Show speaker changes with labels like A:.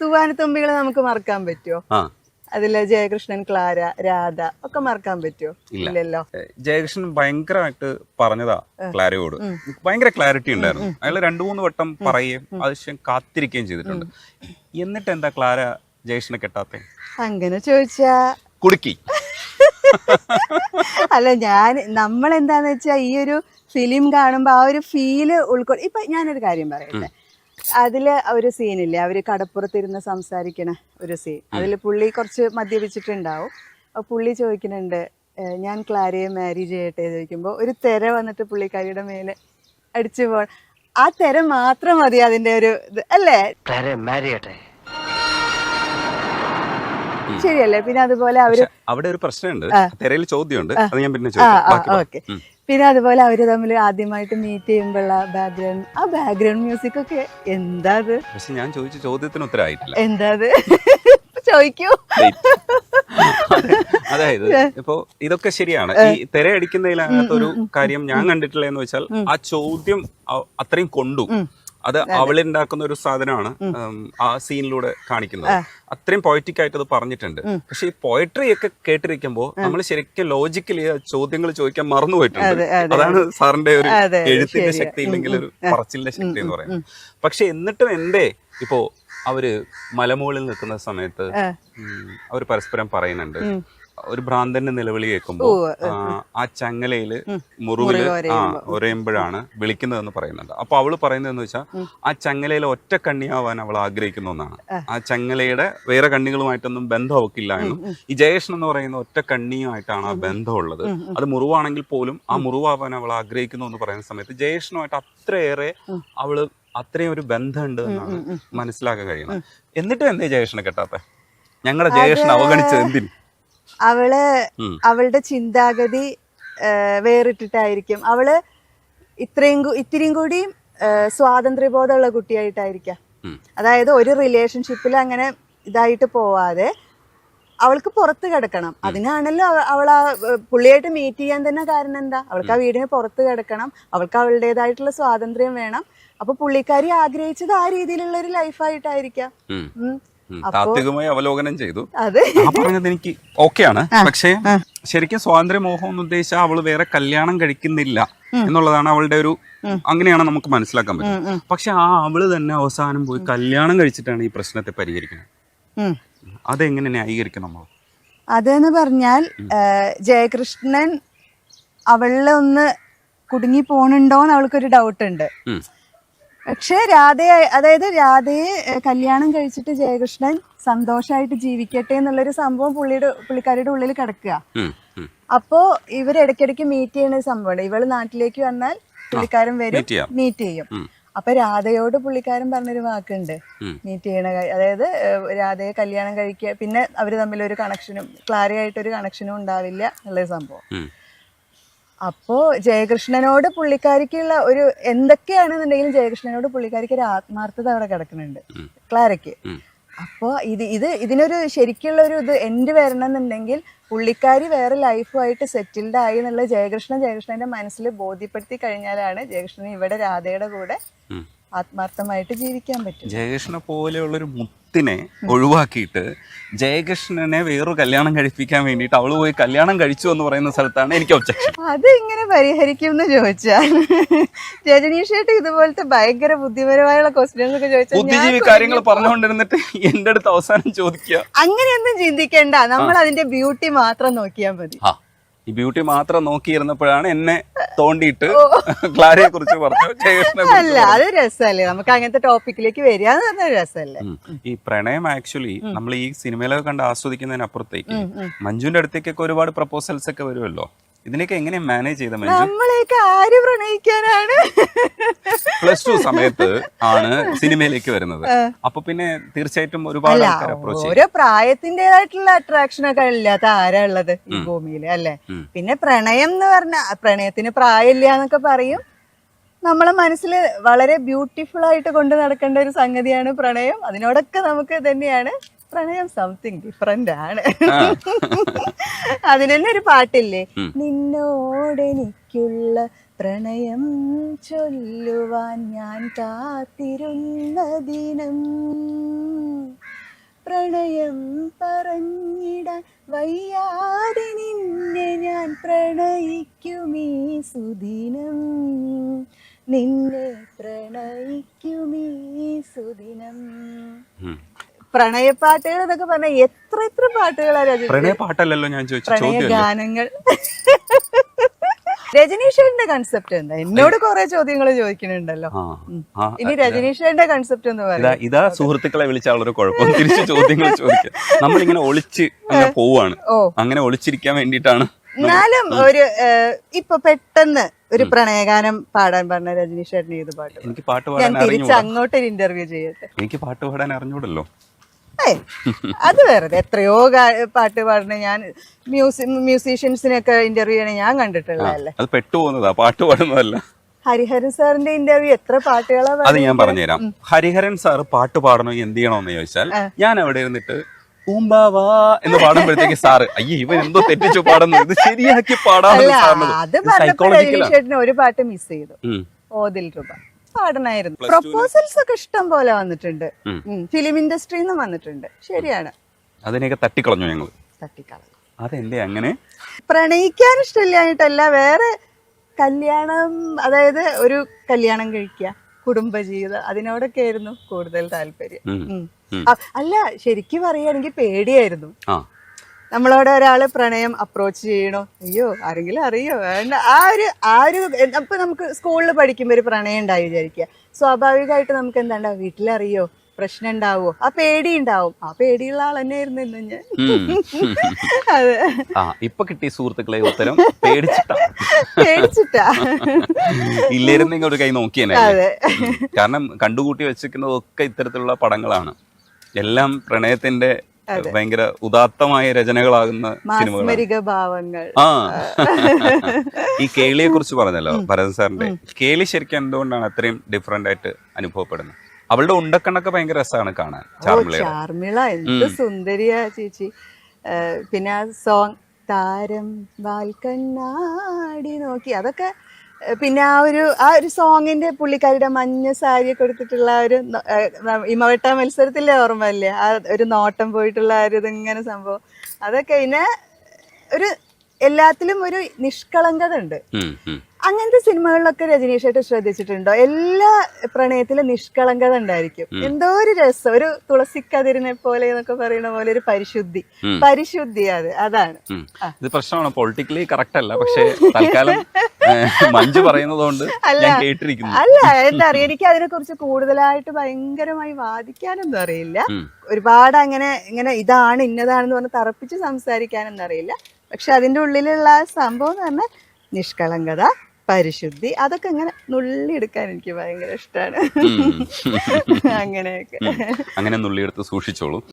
A: തൂവാനത്തുമ്പികളെ നമുക്ക് മറക്കാൻ പറ്റുമോ അതിലെ ജയകൃഷ്ണൻ ക്ലാര രാധ ഒക്കെ മറക്കാൻ പറ്റുമോ ഇല്ലല്ലോ.
B: ജയകൃഷ്ണൻ ഭയങ്കരമായിട്ട് പറഞ്ഞതാ ക്ലാരയോട്. ഭയങ്കര ക്ലാരിറ്റി ഉണ്ടായിരുന്നു. അയാൾ രണ്ടു മൂന്ന് വട്ടം പറയുകയും ആവശ്യം കാത്തിരിക്കുകയും ചെയ്തിട്ടുണ്ട്. എന്നിട്ട് എന്താ ക്ലാര ജയകൃഷ്ണനെ കെട്ടാത്ത?
A: അങ്ങനെ ചോദിച്ചാ
B: കുടുക്കി.
A: അല്ല ഞാൻ നമ്മൾ എന്താന്ന് വെച്ചാ ഈ ഒരു ഫിലിം കാണുമ്പോൾ ആ ഒരു ഫീൽ ഉൾക്കൊ ഇപ്പൊ ഞാനൊരു കാര്യം പറയട്ടെ. അതിൽ ഒരു സീനില്ലേ? അവർ കടപ്പുറത്തിരുന്ന് സംസാരിക്കണ ഒരു സീൻ. അതിൽ പുള്ളി കുറച്ച് മദ്യപിച്ചിട്ടുണ്ടാവും. അപ്പൊ പുള്ളി ചോദിക്കുന്നുണ്ട് ഞാൻ ക്ലാരിയെ മാരി ചെയ്യട്ടെ? ചോദിക്കുമ്പോ ചോദിക്കുമ്പോൾ ഒരു തെര വന്നിട്ട് പുള്ളിക്കാരിയുടെ മേലെ അടിച്ചു പോ ആ തെര മാത്രം മതി അതിന്റെ ഒരു ഇത് അല്ലേ? ശരിയല്ലേ? പിന്നെ അതുപോലെ
B: അവർ അവിടെ ഒരു പ്രശ്നമുണ്ട്. തെരയിൽ ചോദ്യമുണ്ട്. അത് ഞാൻ പിന്നെ
A: ഓക്കെ. പിന്നെ അതുപോലെ അവർ തമ്മിൽ ആദ്യമായിട്ട് മീറ്റ് ചെയ്യുമ്പോഴുള്ള ബാക്ക്ഗ്രൗണ്ട് ആ ബാക്ക്ഗ്രൗണ്ട് മ്യൂസിക് ഒക്കെ എന്താ അത്?
B: പക്ഷെ ഞാൻ ചോദിച്ച ചോദ്യത്തിന് ഉത്തരമായിട്ടില്ല
A: എന്താ അത്? ചോദിക്കൂ.
B: അതായത് ഇപ്പോ ഇതൊക്കെ ശരിയാണ്. ഈ തിരയടിക്കുന്നതിനകത്ത് ഒരു കാര്യം ഞാൻ കണ്ടിട്ടില്ല എന്ന് വെച്ചാൽ ആ ചോദ്യം അത്രയും കൊണ്ടു. അത് അവളുണ്ടാക്കുന്ന ഒരു സാധനമാണ് ആ സീനിലൂടെ കാണിക്കുന്നത്. അത്രയും പോയറ്റിക് ആയിട്ട് അത് പറഞ്ഞിട്ടുണ്ട് പക്ഷെ ഈ പോയട്രി ഒക്കെ കേട്ടിരിക്കുമ്പോൾ നമ്മൾ ശരിക്കും ലോജിക്കലി ചോദ്യങ്ങൾ ചോദിക്കാൻ മറന്നു പോയിട്ടുണ്ട്.
A: അതെ, അതെ,
B: അതാണ് സാറിന്റെ ഒരു എഴുത്തിന്റെ ശക്തി ഇല്ലെങ്കിൽ ഒരു പറച്ചിലിന്റെ ശക്തി എന്ന് പറയുന്നത്. പക്ഷെ എന്നിട്ടും എന്തേ ഇപ്പോ അവർ മലമുകളിൽ നിൽക്കുന്ന സമയത്ത് അവർ പരസ്പരം പറയുന്നുണ്ട്. ഒരു ഭ്രാന്തന്റെ നിലവിളി കേൾക്കുമ്പോ ആ, ചങ്ങലയിൽ മുറിവിൽ ആ ഒരയുമ്പോഴാണ് വിളിക്കുന്നതെന്ന് പറയുന്നുണ്ട്. അപ്പൊ അവൾ പറയുന്നതെന്ന് വെച്ചാൽ ആ ചങ്ങലയിൽ ഒറ്റ കണ്ണിയാവാൻ അവൾ ആഗ്രഹിക്കുന്ന ഒന്നാണ്. ആ. ചങ്ങലയുടെ വേറെ കണ്ണികളുമായിട്ടൊന്നും ബന്ധം അവക്കില്ല എന്നും ഈ ജയേഷൻ എന്ന് പറയുന്ന ഒറ്റ കണ്ണിയുമായിട്ടാണ് ആ ബന്ധമുള്ളത്. അത് മുറിവാണെങ്കിൽ പോലും ആ മുറിവാവാൻ അവൾ ആഗ്രഹിക്കുന്നു എന്ന് പറയുന്ന സമയത്ത് ജയേഷനുമായിട്ട് അത്രയേറെ അവൾ അത്രയും ഒരു ബന്ധമുണ്ട് എന്നാണ് മനസ്സിലാക്കാൻ കഴിയുന്നത്. എന്നിട്ടും എന്തേ ജയേഷനെ കെട്ടാത്ത? ഞങ്ങളുടെ ജയേഷൻ അവഗണിച്ചത് എന്തിന്? അവൾ
A: അവളുടെ ചിന്താഗതി വേറിട്ടിട്ടായിരിക്കും. അവൾ ഇത്രയും ഇത്തിരിയും കൂടി സ്വാതന്ത്ര്യബോധമുള്ള കുട്ടിയായിട്ടായിരിക്കാം. അതായത് ഒരു റിലേഷൻഷിപ്പിൽ അങ്ങനെ ഇതായിട്ട് പോവാതെ അവൾക്ക് പുറത്ത് കിടക്കണം. അതിനാണല്ലോ അവൾ ആ പുള്ളിയായിട്ട് മീറ്റ് ചെയ്യാൻ തന്നെ കാരണം എന്താ? അവൾക്ക് ആ വീടിന് പുറത്ത് കിടക്കണം. അവൾക്ക് അവളുടേതായിട്ടുള്ള സ്വാതന്ത്ര്യം വേണം. അപ്പൊ പുള്ളിക്കാരി ആഗ്രഹിച്ചത് ആ രീതിയിലുള്ള ഒരു ലൈഫായിട്ടായിരിക്കാം.
B: താത്വികമായി അവലോകനം ചെയ്തു.
A: അതെ.
B: ആ പറഞ്ഞത് എനിക്ക് ഓക്കെയാണ്. പക്ഷേ ശരിക്കും സ്വാതന്ത്ര്യ മോഹം എന്ന് ഉദ്ദേശിച്ചാൽ അവൾ വേറെ കല്യാണം കഴിക്കുന്നില്ല എന്നുള്ളതാണ് അവളുടെ ഒരു അങ്ങനെയാണ് നമുക്ക് മനസ്സിലാക്കാൻ പറ്റും പക്ഷെ ആ അവൾ തന്നെ അവസാനം പോയി കല്യാണം കഴിച്ചിട്ടാണ് ഈ പ്രശ്നത്തെ പരിഹരിക്കുന്നത്. അതെങ്ങനെ ന്യായീകരിക്കും നമ്മൾ?
A: അതെന്ന് പറഞ്ഞാൽ ജയകൃഷ്ണൻ അവളിൽ ഒന്ന് കുടുങ്ങി പോണുണ്ടോന്ന് അവൾക്കൊരു ഡൗട്ട് ഉണ്ട്. പക്ഷെ രാധയെ അതായത് രാധയെ കല്യാണം കഴിച്ചിട്ട് ജയകൃഷ്ണൻ സന്തോഷമായിട്ട് ജീവിക്കട്ടെ എന്നുള്ളൊരു സംഭവം പുള്ളിയുടെ പുള്ളിക്കാരിയുടെ ഉള്ളിൽ കിടക്കുക. അപ്പോ ഇവർ ഇടയ്ക്കിടയ്ക്ക് മീറ്റ് ചെയ്യുന്ന ഒരു സംഭവമുണ്ട്. ഇവൾ നാട്ടിലേക്ക് വന്നാൽ പുള്ളിക്കാരൻ വരും മീറ്റ് ചെയ്യും. അപ്പൊ രാധയോട് പുള്ളിക്കാരൻ പറഞ്ഞൊരു വാക്കുണ്ട്. മീറ്റ് ചെയ്യണ അതായത് രാധയെ കല്യാണം കഴിക്കുക പിന്നെ അവർ തമ്മിൽ ഒരു കണക്ഷനും ക്ലാരിയായിട്ടൊരു കണക്ഷനും ഉണ്ടാവില്ല എന്നുള്ളൊരു സംഭവം. അപ്പോ ജയകൃഷ്ണനോട് പുള്ളിക്കാരിക്കുള്ള ഒരു എന്തൊക്കെയാണെന്നുണ്ടെങ്കിലും ജയകൃഷ്ണനോട് പുള്ളിക്കാരിക്ക് ഒരു ആത്മാർത്ഥത അവിടെ കിടക്കുന്നുണ്ട്. ക്ലാരയ്ക്ക്. അപ്പോ ഇത് ഇത് ഇതിനൊരു ശരിക്കുള്ള ഒരു ഇത് എൻഡ് വരണം എന്നുണ്ടെങ്കിൽ പുള്ളിക്കാരി വേറെ ലൈഫുമായിട്ട് സെറ്റിൽഡ് ആയി എന്നുള്ള ജയകൃഷ്ണൻ ജയകൃഷ്ണന്റെ മനസ്സിൽ ബോധ്യപ്പെടുത്തി കഴിഞ്ഞാലാണ് ജയകൃഷ്ണൻ ഇവിടെ രാധയുടെ കൂടെ ആത്മാർത്ഥമായിട്ട് ജീവിക്കാൻ പറ്റും
B: ജയകൃഷ്ണ പോലെയുള്ളൊരു മുത്തിനെ ഒഴിവാക്കിയിട്ട് ജയകൃഷ്ണനെ വേറൊരു കല്യാണം കഴിപ്പിക്കാൻ വേണ്ടിയിട്ട് അവൾ പോയി കല്യാണം കഴിച്ചു എന്ന് പറയുന്ന സ്ഥലത്താണ് എനിക്ക് ഒബ്ജക്ഷൻ.
A: അത് ഇങ്ങനെ പരിഹരിക്കും എന്ന് ചോദിച്ചാൽ രജനീഷേട്ട് ഇതുപോലത്തെ ഭയങ്കര ബുദ്ധിപരമായുള്ള ക്വസ്റ്റ്യൻസ് ഒക്കെ ചോദിച്ചാൽ
B: ബുദ്ധിജീവി കാര്യങ്ങൾ പറഞ്ഞുകൊണ്ടിരുന്നിട്ട് എന്റെ അടുത്ത് അവസാനം ചോദിക്കുക.
A: അങ്ങനെയൊന്നും ചിന്തിക്കേണ്ട. നമ്മൾ അതിന്റെ ബ്യൂട്ടി മാത്രം നോക്കിയാൽ മതി.
B: ഈ ബ്യൂട്ടി മാത്രം നോക്കിയിരുന്നപ്പോഴാണ് എന്നെ തോണ്ടിയിട്ട് ക്ലാരയെ കുറിച്ച് പറഞ്ഞു
A: അല്ല അത് രസമല്ലേ? നമുക്ക് അങ്ങനത്തെ ടോപ്പിക്കിലേക്ക് വരിക. രസമല്ലേ?
B: ഈ പ്രണയം ആക്ച്വലി നമ്മൾ ഈ സിനിമയിലൊക്കെ കണ്ട് ആസ്വദിക്കുന്നതിനപ്പുറത്തേക്ക് മഞ്ജുവിന്റെ അടുത്തേക്കൊക്കെ ഒരുപാട് പ്രപ്പോസൽസ് ഒക്കെ വരുമല്ലോ. ഇതിനൊക്കെ എങ്ങനെ മാനേജ് ചെയ്ത
A: നമ്മളെയൊക്കെ ആര് പ്രണയിക്കാനാണ്?
B: പ്ലസ് ടു സമയത്ത് ആണ് സിനിമയിലേക്ക് വരുന്നത്. അപ്പൊ പിന്നെ തീർച്ചയായിട്ടും ഒരുപാട്
A: ഓരോ പ്രായത്തിന്റെതായിട്ടുള്ള അട്രാക്ഷൻ ഒക്കെ ഇല്ലാത്ത ആരാ ഉള്ളത് ഈ ഭൂമിയിൽ അല്ലെ? പിന്നെ പ്രണയം എന്ന് പറഞ്ഞ പ്രണയത്തിന് പ്രായമില്ല എന്നൊക്കെ പറയും. നമ്മളെ മനസ്സിൽ വളരെ ബ്യൂട്ടിഫുൾ ആയിട്ട് കൊണ്ട് നടക്കേണ്ട ഒരു സംഗതിയാണ് പ്രണയം. അതിനോടൊക്കെ നമുക്ക് തന്നെയാണ് പ്രണയം സംതിങ് ഡിഫറെന്റ് ആണ്. അതിന് തന്നെ ഒരു പാട്ടില്ലേ? നിന്നോടെനിക്കുള്ള പ്രണയം ചൊല്ലുവാൻ ഞാൻ കാത്തിരുന്ന ദിനം. പ്രണയം പറഞ്ഞിടാൻ വയ്യാതെ നിന്നെ ഞാൻ പ്രണയിക്കുമീ സുദിനം. നിന്നെ പ്രണയിക്കുമീ സുദിനം. പ്രണയപ്പാട്ടുകൾ എന്നൊക്കെ പറഞ്ഞാൽ എത്ര എത്ര പാട്ടുകളാ
B: ഞാൻ
A: പ്രണയ ഗാനങ്ങൾ. രജനീഷന്റെ കൺസെപ്റ്റ് എന്താ? എന്നോട് കുറെ ചോദ്യങ്ങൾ ചോദിക്കുന്നുണ്ടല്ലോ.
B: ആ
A: ഇനി രജനീഷന്റെ കൺസെപ്റ്റ് എന്ന്
B: പറയുന്നത്.
A: പറയാം
B: ഇതാ സുഹൃത്തുക്കളെ വിളിച്ച ആളൊരു കുഴപ്പം. തിരിച്ച് ചോദ്യങ്ങൾ ചോദിക്കുക നമ്മളിങ്ങനെ ഒളിച്ച് അങ്ങനെ പോവാണ്.
A: ഓ.
B: അങ്ങനെ ഒളിച്ചിരിക്കാൻ വേണ്ടിട്ടാണ്
A: എന്നാലും ഒരു ഇപ്പൊ പെട്ടെന്ന് ഒരു പ്രണയഗാനം പാടാൻ പറഞ്ഞ രജനീഷ് ചേട്ടൻ ഏത് പാട്ട്
B: എനിക്ക് പാട്ട്
A: ഞാൻ
B: പാടാൻ
A: തിരിച്ച്
B: അറിഞ്ഞൂടാ
A: അങ്ങോട്ടൊരു ഇന്റർവ്യൂ ചെയ്യട്ടെ.
B: എനിക്ക് പാട്ട് പാടാൻ അറിഞ്ഞൂടല്ലോ
A: ഏയ്, അത് വേറെ എത്രയോ പാട്ട് പാടുന്ന ഞാൻ മ്യൂസിക് മ്യൂസീഷ്യൻസിനൊക്കെ ഇന്റർവ്യൂ ചെയ്യണേ ഞാൻ കണ്ടിട്ടുള്ളതല്ലേ?
B: അത് പെട്ടുപോകുന്നതാ പാട്ട് പാടുന്നതല്ല.
A: ഹരിഹരൻ സാറിന്റെ ഇന്റർവ്യൂ എത്ര പാട്ടുകളാ
B: അത് ഞാൻ പറഞ്ഞുതരാം. ഹരിഹരൻ സാർ പാട്ട് പാടണോ എന്ത് ചെയ്യണോന്ന് ചോദിച്ചാൽ ഞാൻ അവിടെ ഇരുന്നിട്ട് ഊമ്പാവാ എന്ന് പാടുമ്പോഴത്തേക്ക് സാറ് അയ്യോ ഇവൻ എന്തോ തെറ്റിച്ചു പാടുന്നു ഇത് ശരിയാക്കി
A: പാടാൻ ഒരു പാട്ട് മിസ് ചെയ്തു. ഓതിൽ രൂപ. പാടണായിരുന്നു. പ്രൊപ്പോസൽസ് ഒക്കെ ഇഷ്ടം പോലെ വന്നിട്ടുണ്ട്. ഫിലിം ഇൻഡസ്ട്രിയിൽ നിന്നും വന്നിട്ടുണ്ട്. ശരിയാണ്.
B: അതിനെയൊക്കെ തട്ടിക്കളഞ്ഞു ഞങ്ങൾ
A: തട്ടിക്കളഞ്ഞു.
B: അതെന്തേ അങ്ങനെ?
A: പ്രണയിക്കാൻ ഇഷ്ടമില്ലായിട്ടല്ല വേറെ കല്യാണം അതായത് ഒരു കല്യാണം കഴിക്കുക കുടുംബജീവിതം അതിനോടൊക്കെ ആയിരുന്നു കൂടുതൽ താല്പര്യം. അല്ല ശരിക്കും പറയുകയാണെങ്കിൽ പേടിയായിരുന്നു. നമ്മളോട് ഒരാൾ പ്രണയം അപ്രോച്ച് ചെയ്യണോ. അയ്യോ ആരെങ്കിലും അറിയോ? വേണ്ട. ആ ഒരു ആ ഒരു അപ്പൊ നമുക്ക് സ്കൂളിൽ പഠിക്കുമ്പോൾ ഒരു പ്രണയം ഉണ്ടായി വിചാരിക്കുക. സ്വാഭാവികമായിട്ട് നമുക്ക് എന്താ വീട്ടിലറിയോ? പ്രശ്നം ഉണ്ടാവോ ആ പേടി ഉണ്ടാവും. ആ പേടിയുള്ള ആൾ തന്നെയായിരുന്നു ഇന്ന് ഞാൻ. അതെ
B: ആ ഇപ്പൊ കിട്ടിയ സുഹൃത്തുക്കളെ ഉത്തരം പേടിച്ചിട്ടാ.
A: പേടിച്ചിട്ടാ.
B: ഇല്ലായിരുന്നെങ്കിൽ ഒരു കൈ നോക്കിയേനെ
A: അതെ.
B: കാരണം കണ്ടുകൂട്ടി വെച്ചിരിക്കുന്നതൊക്കെ ഇത്തരത്തിലുള്ള പടങ്ങളാണ്. എല്ലാം പ്രണയത്തിന്റെ ഭയങ്കര ഉദാത്തമായ രചനകളാകുന്ന സിനിമകൾ
A: മാസ്മരിക ഭാവങ്ങൾ.
B: ആ. ഈ കേളിയെ കുറിച്ച് പറഞ്ഞല്ലോ ഭരതൻ സാറിന്റെ. കേളി ശരിക്കും എന്തുകൊണ്ടാണ് അത്രയും ഡിഫറെന്റ് ആയിട്ട് അനുഭവപ്പെടുന്നത്? അവളുടെ ഉണ്ടക്കണ്ണൊക്കെ ഭയങ്കര രസമാണ് കാണാൻ
A: ചാർമിള എന്ത് സുന്ദരിയാ ചേച്ചി. പിന്നെ ആ സോങ് താരം വാൽക്കണ്ണാടി നോക്കി. അതൊക്കെ പിന്നെ ആ ഒരു ആ ഒരു സോങ്ങിന്റെ പുള്ളിക്കാരിയുടെ മഞ്ഞ സാരിയൊക്കെ എടുത്തിട്ടുള്ള ഒരു ഇമവട്ട മത്സരത്തിലെ ഓർമ്മ അല്ലേ ആ ഒരു നോട്ടം പോയിട്ടുള്ള ആ ഒരു ഇതിങ്ങനെ സംഭവം. അതൊക്കെ പിന്നെ ഒരു എല്ലാത്തിലും ഒരു നിഷ്കളങ്കത ഉണ്ട്. അങ്ങനത്തെ സിനിമകളിലൊക്കെ രജനീഷ് ആയിട്ട് ശ്രദ്ധിച്ചിട്ടുണ്ടോ? എല്ലാ പ്രണയത്തിലും നിഷ്കളങ്കത ഉണ്ടായിരിക്കും. എന്തോ ഒരു രസം ഒരു തുളസിക്കതിരിനെ പോലെ എന്നൊക്കെ പറയുന്ന പോലെ ഒരു പരിശുദ്ധി. പരിശുദ്ധി അത് അതാണ്.
B: ഇത് പ്രശ്നമാണ്. പൊളിറ്റിക്കലി കറക്റ്റ് അല്ല. പക്ഷേ തൽക്കാലം മഞ്ജു പറയുന്നതുകൊണ്ട് ഞാൻ കേട്ടിരിക്കുന്നു.
A: അല്ല എന്താ അറിയാ? എനിക്ക് അതിനെ കുറിച്ച് കൂടുതലായിട്ട് ഭയങ്കരമായി വാദിക്കാനൊന്നും അറിയില്ല. ഒരുപാട് അങ്ങനെ ഇങ്ങനെ ഇതാണ് ഇന്നതാണെന്ന് പറഞ്ഞ് തറപ്പിച്ച് സംസാരിക്കാനൊന്നും അറിയില്ല. പക്ഷെ അതിന്റെ ഉള്ളിലുള്ള സംഭവം എന്ന് പറഞ്ഞാൽ നിഷ്കളങ്കത പരിശുദ്ധി അതൊക്കെ ഇങ്ങനെ നുള്ളിയെടുക്കാൻ എനിക്ക് ഭയങ്കര ഇഷ്ടമാണ്. അങ്ങനെയൊക്കെ.
B: അങ്ങനെ നുള്ളിയെടുത്ത് സൂക്ഷിച്ചോളൂ.